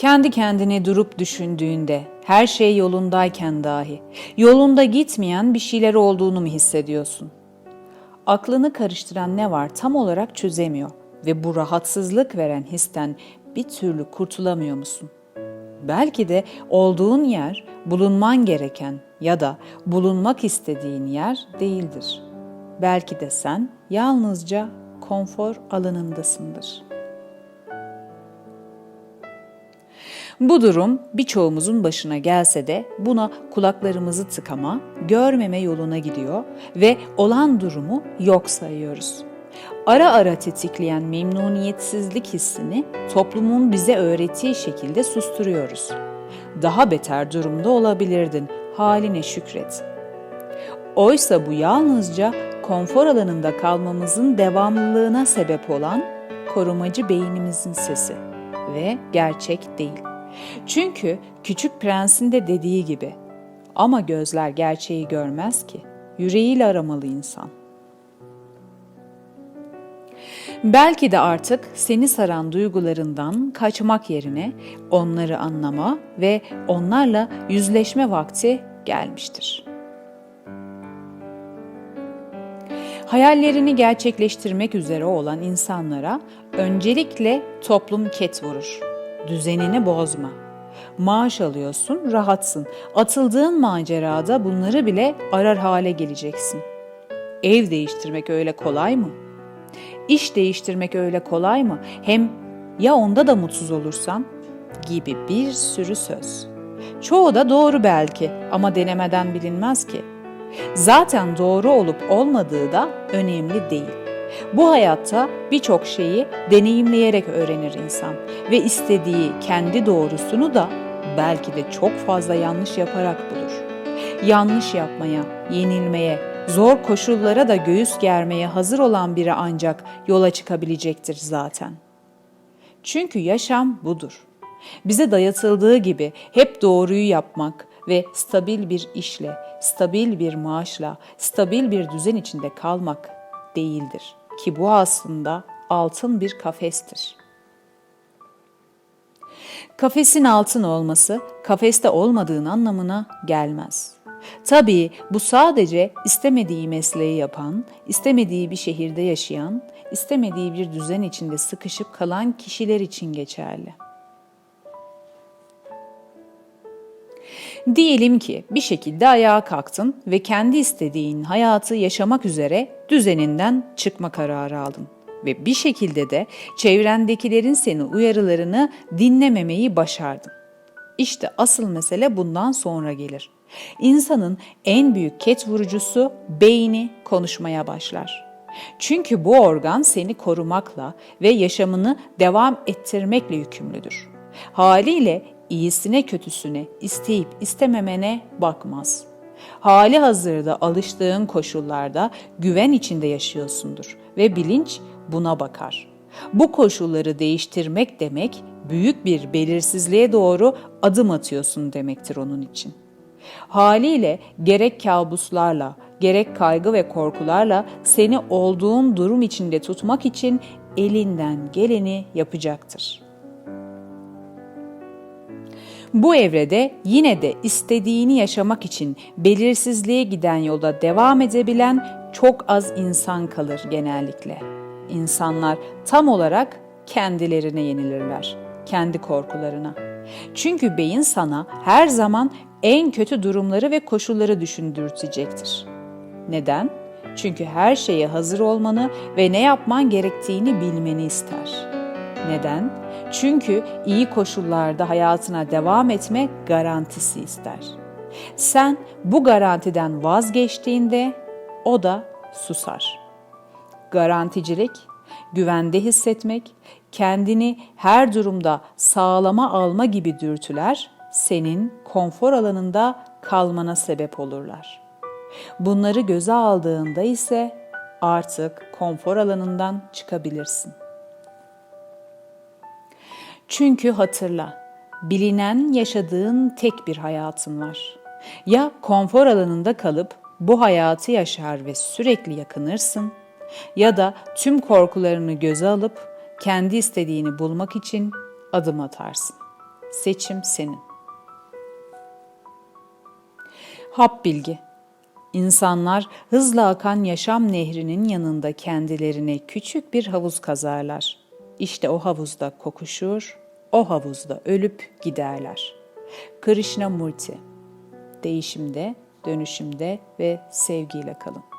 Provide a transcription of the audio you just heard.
Kendi kendine durup düşündüğünde, her şey yolundayken dahi, yolunda gitmeyen bir şeyler olduğunu mu hissediyorsun? Aklını karıştıran ne var tam olarak çözemiyor ve bu rahatsızlık veren histen bir türlü kurtulamıyor musun? Belki de olduğun yer bulunman gereken ya da bulunmak istediğin yer değildir. Belki de sen yalnızca konfor alanındasındır. Bu durum birçoğumuzun başına gelse de buna kulaklarımızı tıkama, görmeme yoluna gidiyor ve olan durumu yok sayıyoruz. Ara ara tetikleyen memnuniyetsizlik hissini toplumun bize öğrettiği şekilde susturuyoruz. Daha beter durumda olabilirdin, haline şükret. Oysa bu yalnızca konfor alanında kalmamızın devamlılığına sebep olan korumacı beynimizin sesi ve gerçek değil. Çünkü Küçük Prens'in de dediği gibi ama gözler gerçeği görmez ki. Yüreğiyle aramalı insan. Belki de artık seni saran duygularından kaçmak yerine onları anlama ve onlarla yüzleşme vakti gelmiştir. Hayallerini gerçekleştirmek üzere olan insanlara öncelikle toplum ket vurur. Düzenini bozma. Maaş alıyorsun, rahatsın. Atıldığın macerada bunları bile arar hale geleceksin. Ev değiştirmek öyle kolay mı? İş değiştirmek öyle kolay mı? Hem ya onda da mutsuz olursan? Gibi bir sürü söz. Çoğu da doğru belki ama denemeden bilinmez ki. Zaten doğru olup olmadığı da önemli değil. Bu hayatta birçok şeyi deneyimleyerek öğrenir insan ve istediği kendi doğrusunu da belki de çok fazla yanlış yaparak bulur. Yanlış yapmaya, yenilmeye, zor koşullara da göğüs germeye hazır olan biri ancak yola çıkabilecektir zaten. Çünkü yaşam budur. Bize dayatıldığı gibi hep doğruyu yapmak ve stabil bir işle, stabil bir maaşla, stabil bir düzen içinde kalmak değildir ki bu aslında altın bir kafestir. Kafesin altın olması kafeste olmadığın anlamına gelmez. Tabii bu sadece istemediği mesleği yapan, istemediği bir şehirde yaşayan, istemediği bir düzen içinde sıkışıp kalan kişiler için geçerli. Diyelim ki bir şekilde ayağa kalktın ve kendi istediğin hayatı yaşamak üzere düzeninden çıkma kararı aldın ve bir şekilde de çevrendekilerin seni uyarılarını dinlememeyi başardın. İşte asıl mesele bundan sonra gelir. İnsanın en büyük ket vurucusu beyni konuşmaya başlar. Çünkü bu organ seni korumakla ve yaşamını devam ettirmekle yükümlüdür. Haliyle iyisine kötüsüne isteyip istememene bakmaz. Hali hazırda alıştığın koşullarda güven içinde yaşıyorsundur ve bilinç buna bakar. Bu koşulları değiştirmek demek büyük bir belirsizliğe doğru adım atıyorsun demektir onun için. Haliyle gerek kabuslarla, gerek kaygı ve korkularla seni olduğun durum içinde tutmak için elinden geleni yapacaktır.'' Bu evrede yine de istediğini yaşamak için belirsizliğe giden yolda devam edebilen çok az insan kalır genellikle. İnsanlar tam olarak kendilerine yenilirler, kendi korkularına. Çünkü beyin sana her zaman en kötü durumları ve koşulları düşündürtecektir. Neden? Çünkü her şeye hazır olmanı ve ne yapman gerektiğini bilmeni ister. Neden? Çünkü iyi koşullarda hayatına devam etme garantisi ister. Sen bu garantiden vazgeçtiğinde o da susar. Garanticilik, güvende hissetmek, kendini her durumda sağlama alma gibi dürtüler senin konfor alanında kalmana sebep olurlar. Bunları göze aldığında ise artık konfor alanından çıkabilirsin. Çünkü hatırla, bilinen yaşadığın tek bir hayatın var. Ya konfor alanında kalıp bu hayatı yaşar ve sürekli yakınırsın ya da tüm korkularını göze alıp kendi istediğini bulmak için adım atarsın. Seçim senin. Hap bilgi. İnsanlar hızla akan yaşam nehrinin yanında kendilerine küçük bir havuz kazarlar. İşte o havuzda kokuşur, o havuzda ölüp giderler. Krishnamurti. Değişimde, dönüşümde ve sevgiyle kalın.